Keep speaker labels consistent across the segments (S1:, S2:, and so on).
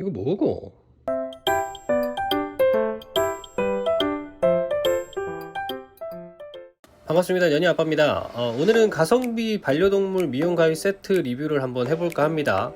S1: 이거 뭐고? 반갑습니다. 연희 아빠입니다. 어, 오늘은 가성비 반려동물 미용 가위 세트 리뷰를 한번 해볼까 합니다.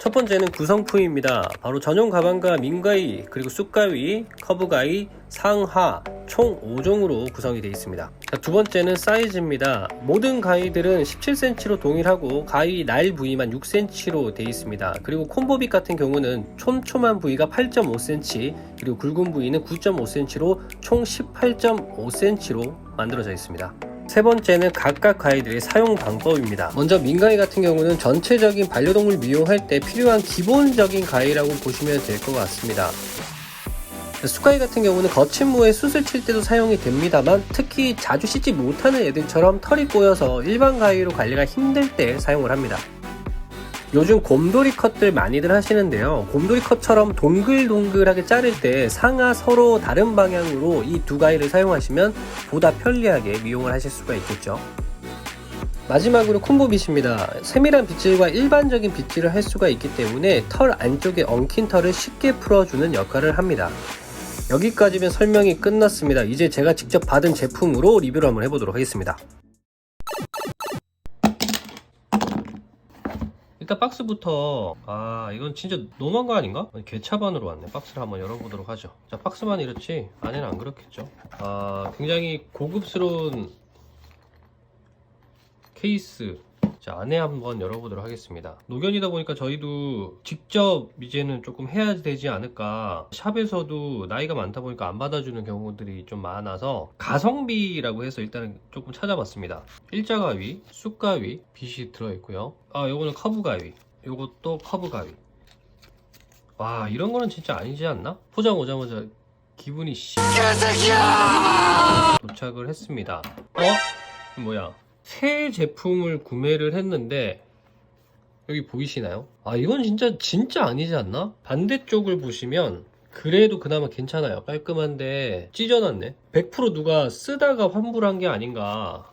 S1: 첫 번째는 구성품입니다. 바로 전용 가방과 민가위, 그리고 쑥가위, 커브가위, 상하 총 5종으로 구성이 되어 있습니다. 자, 두 번째는 사이즈입니다. 모든 가위들은 17cm로 동일하고 가위 날 부위만 6cm로 되어 있습니다. 그리고 콤보빗 같은 경우는 촘촘한 부위가 8.5cm, 그리고 굵은 부위는 9.5cm로 총 18.5cm로 만들어져 있습니다. 세 번째는 각각 가위들의 사용 방법입니다. 먼저 민가위 같은 경우는 전체적인 반려동물 미용할 때 필요한 기본적인 가위라고 보시면 될 것 같습니다. 수가위 같은 경우는 거친 무에 숯을 칠 때도 사용이 됩니다만 특히 자주 씻지 못하는 애들처럼 털이 꼬여서 일반 가위로 관리가 힘들 때 사용을 합니다. 요즘 곰돌이 컷들 많이들 하시는데요. 곰돌이 컷처럼 동글동글하게 자를 때 상하 서로 다른 방향으로 이 두 가위를 사용하시면 보다 편리하게 미용을 하실 수가 있겠죠. 마지막으로 콤보 빗입니다. 세밀한 빗질과 일반적인 빗질을 할 수가 있기 때문에 털 안쪽에 엉킨 털을 쉽게 풀어주는 역할을 합니다. 여기까지면 설명이 끝났습니다. 이제 제가 직접 받은 제품으로 리뷰를 한번 해보도록 하겠습니다. 일단 박스부터 아 이건 진짜 너무한 거 아닌가? 개차반으로 왔네. 박스를 한번 열어보도록 하죠. 자 박스만 이렇지. 안에는 안 그렇겠죠? 아 굉장히 고급스러운 케이스 자 안에 한번 열어보도록 하겠습니다. 노견이다 보니까 저희도 직접 이제는 조금 해야 되지 않을까. 샵에서도 나이가 많다 보니까 안 받아주는 경우들이 좀 많아서 가성비라고 해서 일단 조금 찾아봤습니다. 일자가위, 쑥가위, 빛이 들어있고요. 아 요거는 커브가위 요것도 커브가위. 와 이런 거는 진짜 아니지 않나? 포장 오자마자 기분이 씨. 도착을 했습니다. 어? 뭐야 새 제품을 구매를 했는데 여기 보이시나요? 아 이건 진짜 진짜 아니지 않나? 반대쪽을 보시면 그래도 그나마 괜찮아요 깔끔한데 찢어놨네 100% 누가 쓰다가 환불한 게 아닌가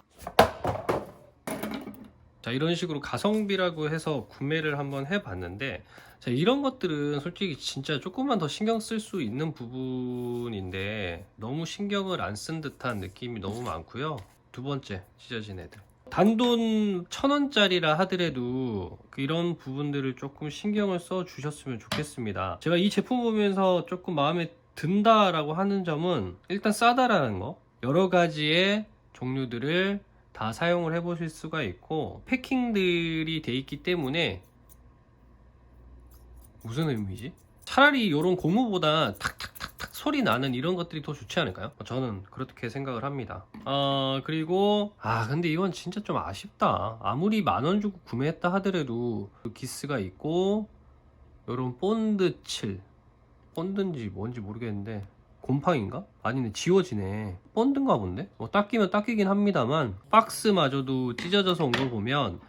S1: 자 이런 식으로 가성비라고 해서 구매를 한번 해봤는데 자 이런 것들은 솔직히 진짜 조금만 더 신경 쓸 수 있는 부분인데 너무 신경을 안 쓴 듯한 느낌이 너무 많고요 두 번째 찢어진 애들. 단돈 천 원짜리라 하더라도 이런 부분들을 조금 신경을 써 주셨으면 좋겠습니다. 제가 이 제품 보면서 조금 마음에 든다라고 하는 점은 일단 싸다라는 거. 여러 가지의 종류들을 다 사용을 해 보실 수가 있고 패킹들이 돼 있기 때문에 무슨 의미지? 차라리 이런 고무보다 탁탁탁탁 소리 나는 이런 것들이 더 좋지 않을까요? 저는 그렇게 생각을 합니다. 어, 그리고, 아, 근데 이건 진짜 좀 아쉽다. 아무리 만 원 주고 구매했다 하더라도 그 기스가 있고, 요런 본드 칠. 본드인지 뭔지 모르겠는데, 곰팡인가? 아니네, 지워지네. 본드인가 본데? 뭐, 닦이면 닦이긴 합니다만, 박스마저도 찢어져서 온 걸 보면,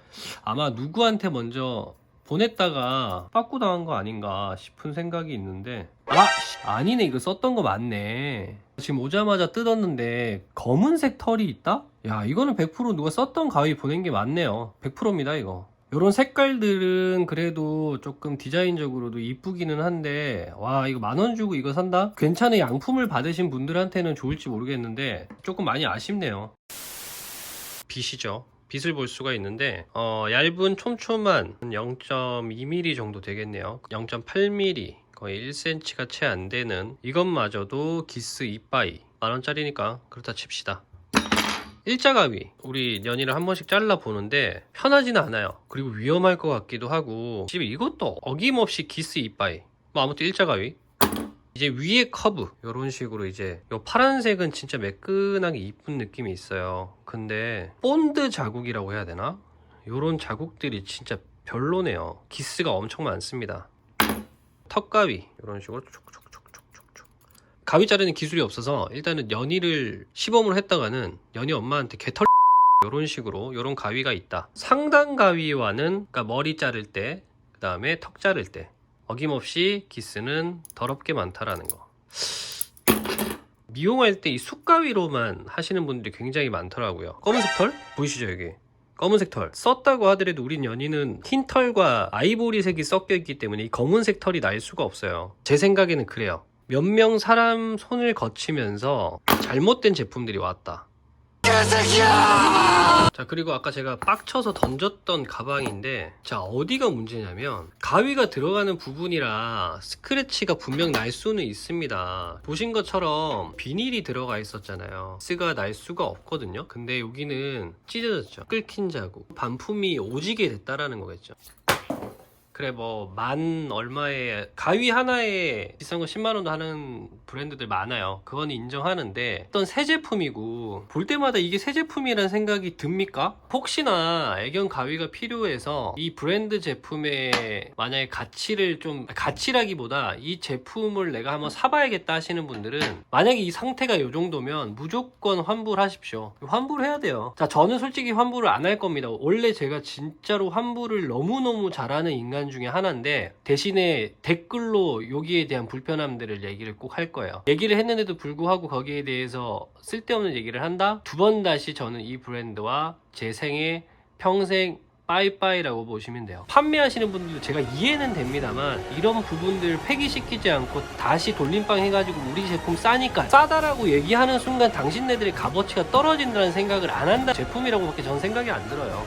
S1: 아마 누구한테 먼저 보냈다가 빠꾸 당한 거 아닌가 싶은 생각이 있는데 아 씨, 아니네. 이거 썼던 거 맞네. 지금 오자마자 뜯었는데 검은색 털이 있다? 야 이거는 100% 누가 썼던 가위 보낸 게 맞네요. 100%입니다 이거. 요런 색깔들은 그래도 조금 디자인적으로도 이쁘기는 한데 와 이거 만 원 주고 이거 산다? 괜찮은 양품을 받으신 분들한테는 좋을지 모르겠는데 조금 많이 아쉽네요. 빛이죠 빛을 볼 수가 있는데 어, 얇은 촘촘한 0.2mm 정도 되겠네요. 0.8mm 거의 1cm가 채 안 되는 이것마저도 기스 이빠이. 만원짜리니까 그렇다 칩시다. 일자 가위. 우리 연이를 한 번씩 잘라 보는데 편하지는 않아요. 그리고 위험할 것 같기도 하고. 지금 이것도 어김없이 기스 이빠이. 뭐 아무튼 일자 가위 이제 위에 커브 이런 식으로 이제 요 파란색은 진짜 매끈하게 이쁜 느낌이 있어요. 근데 본드 자국이라고 해야 되나? 요런 자국들이 진짜 별로네요. 기스가 엄청 많습니다. 턱가위 이런 식으로 촉촉촉촉촉촉 가위 자르는 기술이 없어서 일단은 연이를 시범을 했다가는 연이 엄마한테 개털 이런 식으로 이런 가위가 있다. 상단 가위와는 그러니까 머리 자를 때 그 다음에 턱 자를 때 어김없이 기스는 더럽게 많다라는 거. 미용할 때 이 숯가위로만 하시는 분들이 굉장히 많더라고요. 검은색 털 보이시죠 여기? 검은색 털 썼다고 하더라도 우린 연인은 흰 털과 아이보리색이 섞여 있기 때문에 이 검은색 털이 날 수가 없어요 제 생각에는 그래요 몇 명 사람 손을 거치면서 잘못된 제품들이 왔다 자 그리고 아까 제가 빡쳐서 던졌던 가방인데 자 어디가 문제냐면 가위가 들어가는 부분이라 스크래치가 분명 날 수는 있습니다. 보신 것처럼 비닐이 들어가 있었잖아요. 스가 날 수가 없거든요. 근데 여기는 찢어졌죠. 끓긴 자국. 반품이 오지게 됐다라는 거겠죠 그래 뭐 만 얼마에 가위 하나에 비싼 거 10만 원도 하는 브랜드들 많아요. 그건 인정하는데 어떤 새 제품이고 볼 때마다 이게 새 제품이라는 생각이 듭니까? 혹시나 애견 가위가 필요해서 이 브랜드 제품의 만약에 가치를 좀 가치라기보다 이 제품을 내가 한번 사봐야겠다 하시는 분들은 만약에 이 상태가 이 정도면 무조건 환불 하십시오. 환불 해야 돼요. 자 저는 솔직히 환불을 안 할 겁니다. 원래 제가 진짜로 환불을 너무너무 잘하는 인간 중에 하나인데 대신에 댓글로 여기에 대한 불편함들을 얘기를 꼭 할 거예요. 얘기를 했는데도 불구하고 거기에 대해서 쓸데없는 얘기를 한다? 두 번 다시 저는 이 브랜드와 제 생애 평생 빠이빠이라고 보시면 돼요. 판매하시는 분들도 제가 이해는 됩니다만 이런 부분들 폐기시키지 않고 다시 돌림빵 해가지고 우리 제품 싸니까 싸다라고 얘기하는 순간 당신네들의 값어치가 떨어진다는 생각을 안 한다 제품이라고밖에 저는 생각이 안 들어요.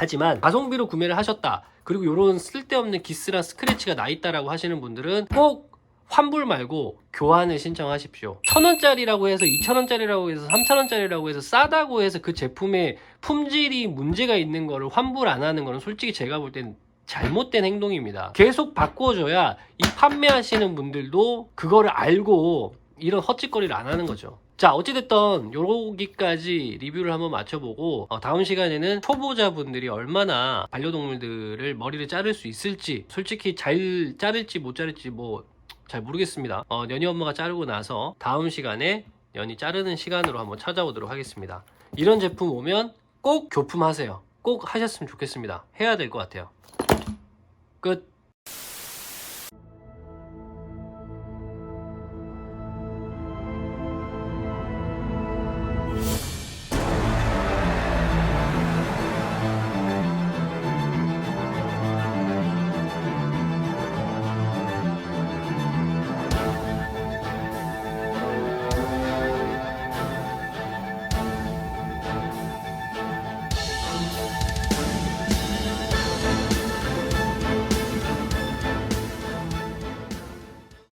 S1: 하지만 가성비로 구매를 하셨다. 그리고 이런 쓸데없는 기스랑 스크래치가 나 있다라고 하시는 분들은 꼭 환불 말고 교환을 신청하십시오. 천 원짜리라고 해서 이천 원짜리라고 해서 삼천 원짜리라고 해서 싸다고 해서 그 제품의 품질이 문제가 있는 거를 환불 안 하는 거는 솔직히 제가 볼땐 잘못된 행동입니다. 계속 바꿔줘야 이 판매하시는 분들도 그거를 알고 이런 헛짓거리를 안 하는 거죠. 자, 어찌됐든 여기까지 리뷰를 한번 맞춰보고 어, 다음 시간에는 초보자분들이 얼마나 반려동물들을 머리를 자를 수 있을지 솔직히 잘 자를지 못 자를지 뭐 잘 모르겠습니다. 어, 연희 엄마가 자르고 나서 다음 시간에 연희 자르는 시간으로 한번 찾아오도록 하겠습니다. 이런 제품 오면 꼭 교품하세요. 꼭 하셨으면 좋겠습니다. 해야 될 것 같아요. 끝.